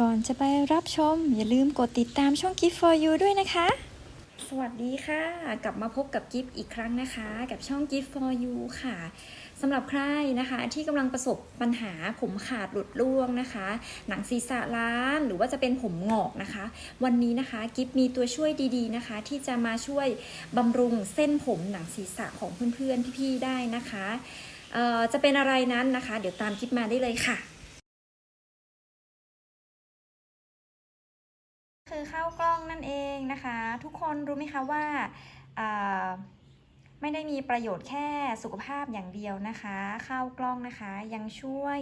ก่อนจะไปรับชม อย่าลืมกดติดตามช่อง Gift for You ด้วยนะคะ สวัสดีค่ะ กลับมาพบกับกิฟอีกครั้งนะคะ กับช่อง Gift for You ค่ะสำหรับใครนะคะที่กำลังประสบปัญหาผมขาดหลุดร่วงนะคะ หนังศีรษะล้านหรือว่าจะเป็นผมงอกนะคะ วันนี้นะคะกิฟมีตัวช่วยดีๆนะคะ ที่จะมาช่วยบำรุงเส้นผมหนังศีรษะของเพื่อนๆพี่ๆได้นะคะจะเป็นอะไรนั้นนะคะ เดี๋ยวตามกิฟมาได้เลยค่ะ ข้าวกล้องนั่นเองนะคะ ทุกคนรู้ไหมคะว่าอ่าไม่ได้มีประโยชน์แค่สุขภาพอย่างเดียวนะคะ ข้าวกล้องนะคะยังช่วย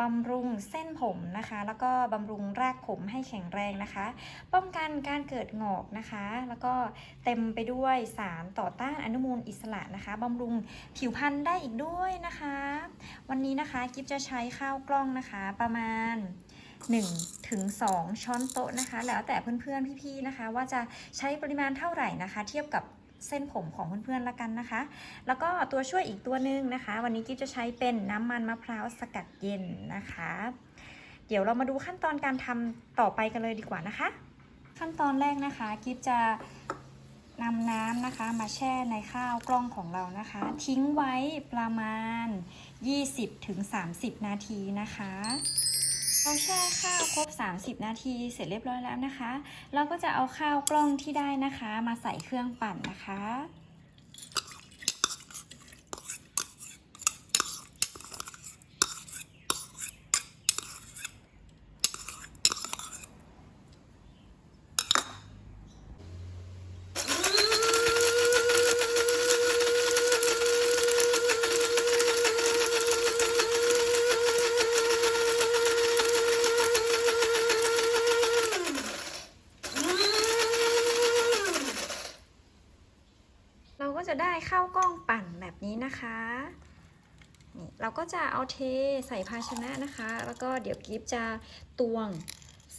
บำรุงเส้นผมนะคะ แล้วก็บำรุงรากผมให้แข็งแรงนะคะ ป้องกันการเกิดงอกนะคะ แล้วก็เต็มไปด้วยสารต่อต้านอนุมูลอิสระนะคะบำรุงผิวพรรณได้อีกด้วยนะคะ วันนี้นะคะกิฟจะใช้ข้าวกล้องนะคะประมาณ 1ถึง2ช้อนโต๊ะนะคะ แล้วแต่เพื่อนๆพี่ๆนะคะ ว่าจะใช้ปริมาณเท่าไหร่นะคะ เทียบกับเส้นผมของเพื่อนๆละกันนะคะ แล้วก็ตัวช่วยอีกตัวหนึ่งนะคะ วันนี้กิ๊บจะใช้เป็นน้ำมันมะพร้าวสกัดเย็นนะคะ เดี๋ยวเรามาดูขั้นตอนการทำต่อไปกันเลยดีกว่านะคะ ขั้นตอนแรกนะคะกิ๊บจะนำน้ำนะคะมาแช่ในข้าวกล้องของเรานะคะ ทิ้งไว้ประมาณ 20-30 นาทีนะคะ เราแช่ข้าวครบ 30 นาทีเสร็จเรียบร้อยแล้วนะคะ เราก็จะเอาข้าวกล้องที่ได้นะคะ มาใส่เครื่องปั่นนะคะ เราก็ จะได้ข้าวกล้องปั่นแบบนี้นะคะนี่เราก็จะเอาเทใส่ภาชนะนะคะ แล้วก็เดี๋ยวกิฟจะตวง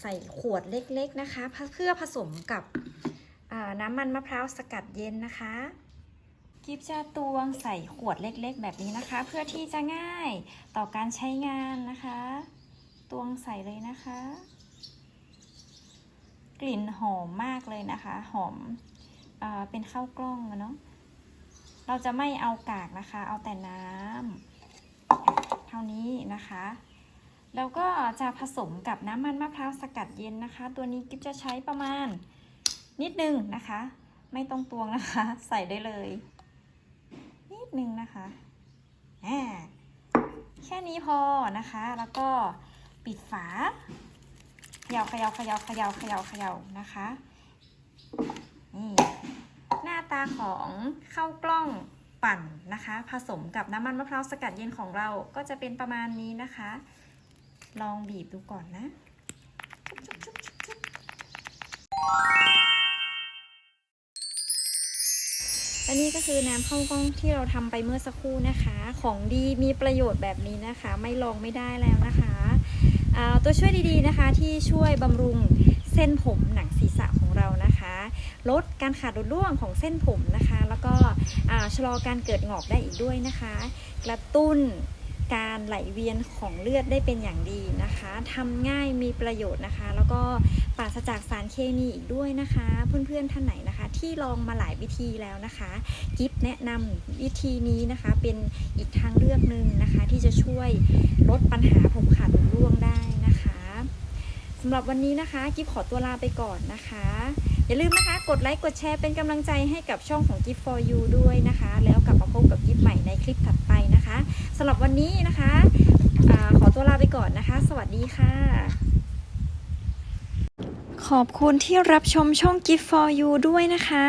ใส่ขวดเล็กๆนะคะ เพื่อผสมกับน้ำมันมะพร้าวสกัดเย็นนะคะ กิฟจะตวงใส่ขวดเล็กๆ แบบนี้นะคะ เพื่อที่จะง่ายต่อการใช้งานนะคะ ตวงใส่เลยนะคะ กลิ่นหอมมากเลยนะคะ หอมเอเป็นข้าวกล้องเนาะ เราจะไม่เอากากนะคะ เอาแต่น้ำเท่านี้นะคะ แล้วก็จะผสมกับน้ำมันมะพร้าวสกัดเย็นนะคะ ตัวนี้กิ๊บจะใช้ประมาณนิดนึงนะคะ ไม่ต้องตวงนะคะ ใส่ได้เลย นิดนึงนะคะแค่นี้พอนะคะ แล้วก็ปิดฝาเขย่าเขย่าเขย่าเขย่าเขย่าเขย่านะคะ นี่ ตาของข้าวกล้องปั่นนะคะ ผสมกับน้ำมันมะพร้าวสกัดเย็นของเราก็จะเป็นประมาณนี้นะคะ ลองบีบดูก่อนนะจุ๊บชุบชุบชุบและนี่ก็คือน้ำข้าวกล้องที่เราทำไปเมื่อสักครู่นะคะ ของดีมีประโยชน์แบบนี้นะคะ ไม่ลองไม่ได้แล้วนะคะตัวช่วยดีๆนะคะที่ช่วยบำรุงเส้นผมหนังศีรษะของเรานะคะ ลดการขาดหลุดร่วงของเส้นผมนะคะ แล้วก็ชะลอการเกิดงอกได้อีกด้วยนะคะ กระตุ้นการไหลเวียนของเลือดได้เป็นอย่างดีนะคะทำง่ายมีประโยชน์นะคะ แล้วก็ปราศจากสารเคมีอีกด้วยนะคะ เพื่อนๆท่านไหนนะคะ ที่ลองมาหลายวิธีแล้วนะคะ กิฟแนะนำวิธีนี้นะคะ เป็นอีกทางเลือกหนึ่งนะคะ ที่จะช่วยลดปัญหาผมขาดหลุดร่วงได้นะคะสำหรับวันนี้นะคะ กิฟขอตัวลาไปก่อนนะคะ อย่าลืมนะคะ กดไลค์กดแชร์เป็นกำลังใจให้กับช่องของ Gift for You ด้วยนะคะ แล้วกลับมาพบกับกิฟใหม่ในคลิปถัดไปนะคะสำหรับวันนี้นะคะอขอตัวลาไปก่อนนะคะ สวัสดีค่ะ ขอบคุณที่รับชมช่อง Gift for You ด้วยนะคะ